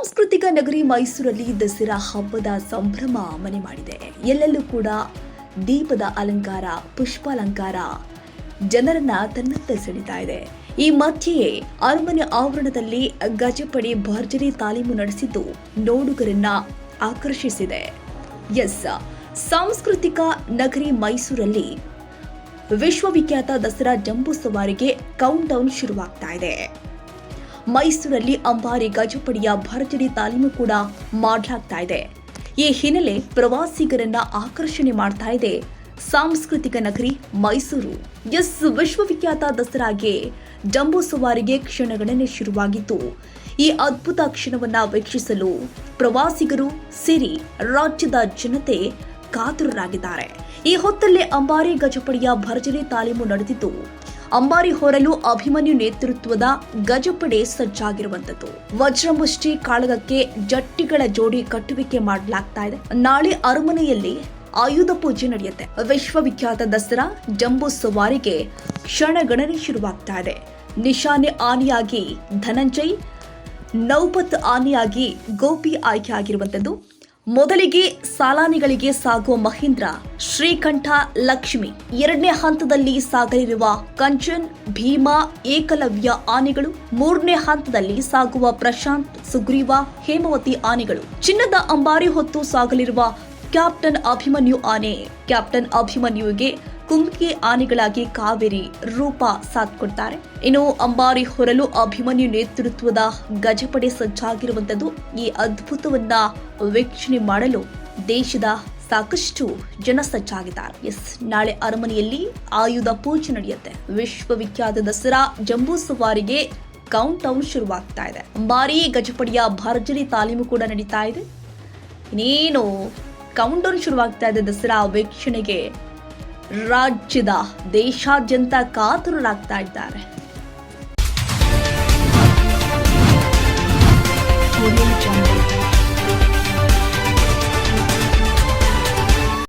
ಸಾಂಸ್ಕೃತಿಕ ನಗರಿ ಮೈಸೂರಲ್ಲಿ ದಸರಾ ಹಬ್ಬದ ಸಂಭ್ರಮ ಮನೆ ಮಾಡಿದೆ. ಎಲ್ಲೆಲ್ಲೂ ಕೂಡ ದೀಪದ ಅಲಂಕಾರ, ಪುಷ್ಪಾಲಂಕಾರ ಜನರನ್ನ ತನ್ನತ್ತ ಸೆಳೀತಾ ಇದೆ. ಈ ಮಧ್ಯೆಯೇ ಅರಮನೆ ಆವರಣದಲ್ಲಿ ಗಜಪಡೆ ಭರ್ಜರಿ ತಾಲೀಮು ನಡೆಸಿದ್ದು ನೋಡುಗರನ್ನ ಆಕರ್ಷಿಸಿದೆ. ಎಸ್, ಸಾಂಸ್ಕೃತಿಕ ನಗರಿ ಮೈಸೂರಲ್ಲಿ ವಿಶ್ವವಿಖ್ಯಾತ ದಸರಾ ಜಂಬೂ ಸವಾರಿಗೆ ಕೌಂಟ್ ಡೌನ್ ಶುರುವಾಗ್ತಾ ಇದೆ. ಮೈಸೂರಲ್ಲಿ ಅಂಬಾರಿ ಗಜಪಡೆಯ ಭರ್ಜರಿ ತಾಲೀಮು ಕೂಡ ಮಾಡಲಾಗ್ತಾ ಇದೆ. ಈ ಹಿನ್ನೆಲೆ ಪ್ರವಾಸಿಗರನ್ನ ಆಕರ್ಷಣೆ ಮಾಡ್ತಾ ಇದೆ ಸಾಂಸ್ಕೃತಿಕ ನಗರಿ ಮೈಸೂರು. ಎಸ್ ವಿಶ್ವವಿಖ್ಯಾತ ದಸರಾಗೆ ಜಂಬೂ ಸವಾರಿಗೆ ಕ್ಷಣಗಣನೆ ಶುರುವಾಗಿತ್ತು. ಈ ಅದ್ಭುತ ಕ್ಷಣವನ್ನ ವೀಕ್ಷಿಸಲು ಪ್ರವಾಸಿಗರು ಸೇರಿ ರಾಜ್ಯದ ಜನತೆ ಕಾತುರರಾಗಿದ್ದಾರೆ. ಈ ಹೊತ್ತಲ್ಲೇ ಅಂಬಾರಿ ಗಜಪಡೆಯ ಭರ್ಜರಿ ತಾಲೀಮು ನಡೆದಿದ್ದು ಅಂಬಾರಿ ಹೊರಲು ಅಭಿಮನ್ಯು ನೇತೃತ್ವದ ಗಜಪಡೆ ಸಜ್ಜಾಗಿರುವಂತದ್ದು. ವಜ್ರಮುಷ್ಟಿ ಕಾಳಗಕ್ಕೆ ಜಟ್ಟಿಗಳ ಜೋಡಿ ಕಟ್ಟುವಿಕೆ ಮಾಡಲಾಗ್ತಾ ಇದೆ. ನಾಳೆ ಅರಮನೆಯಲ್ಲಿ ಆಯುಧ ಪೂಜೆ ನಡೆಯುತ್ತೆ. ವಿಶ್ವವಿಖ್ಯಾತ ದಸರಾ ಜಂಬೂ ಸವಾರಿಗೆ ಕ್ಷಣಗಣನೆ ಶುರುವಾಗ್ತಾ ಇದೆ. ನಿಶಾನೆ ಆನೆಯಾಗಿ ಧನಂಜಯ್, ನೌಪತ್ ಆನೆಯಾಗಿ ಗೋಪಿ ಆಯ್ಕೆ ಆಗಿರುವಂತದ್ದು ಮೊದಲಿಗೆ ಸಾಲಾನಿಗಳಿಗೆ ಸಾಗುವ ಮಹೀಂದ್ರ, ಶ್ರೀಕಂಠ, ಲಕ್ಷ್ಮಿ ಎರಡನೇ ಹಂತದಲ್ಲಿ ಸಾಗಲಿರುವ ಕಂಚನ್, ಭೀಮಾ, ಏಕಲವ್ಯ ಆನೆಗಳು ಮೂರನೇ ಹಂತದಲ್ಲಿ ಸಾಗುವ ಪ್ರಶಾಂತ್, ಸುಗ್ರೀವ, ಹೇಮವತಿ ಆನೆಗಳು. ಚಿನ್ನದ ಅಂಬಾರಿ ಹೊತ್ತು ಸಾಗಲಿರುವ ಕ್ಯಾಪ್ಟನ್ ಅಭಿಮನ್ಯು ಆನೆ. ಕ್ಯಾಪ್ಟನ್ ಅಭಿಮನ್ಯುವಿಗೆ ಕುಮ್ಕಿ ಆನೆಗಳಾಗಿ ಕಾವೇರಿ ರೂಪ ಸಾಥ್ ಕೊಡ್ತಾರೆ ಇನ್ನು ಅಂಬಾರಿ ಹೊರಲು ಅಭಿಮನ್ಯು ನೇತೃತ್ವದ ಗಜಪಡೆ ಸಜ್ಜಾಗಿರುವಂತದ್ದು ಈ ಅದ್ಭುತವನ್ನ ವೀಕ್ಷಣೆ ಮಾಡಲು ದೇಶದ ಸಾಕಷ್ಟು ಜನ ಸಜ್ಜಾಗಿದ್ದಾರೆ. ಎಸ್, ನಾಳೆ ಅರಮನೆಯಲ್ಲಿ ಆಯುಧ ಪೂಜೆ ನಡೆಯುತ್ತೆ. ವಿಶ್ವವಿಖ್ಯಾತ ದಸರಾ ಜಂಬೂ ಸವಾರಿಗೆ ಕೌಂಟ್ ಡೌನ್ ಶುರುವಾಗ್ತಾ ಇದೆ. ಅಂಬಾರಿ ಗಜಪಡೆಯ ಭರ್ಜರಿ ತಾಲೀಮು ಕೂಡ ನಡೀತಾ ಇದೆ. ಇನ್ನೇನು ಕೌಂಟ್ ಡೌನ್ ಶುರುವಾಗ್ತಾ ಇದೆ ದಸರಾ ವೀಕ್ಷಣೆಗೆ. ರಾಜ್ಯದ ದೇಶಾದ್ಯಂತ ಕಾತುರರಾಗ್ತಾ ಇದ್ದಾರೆ.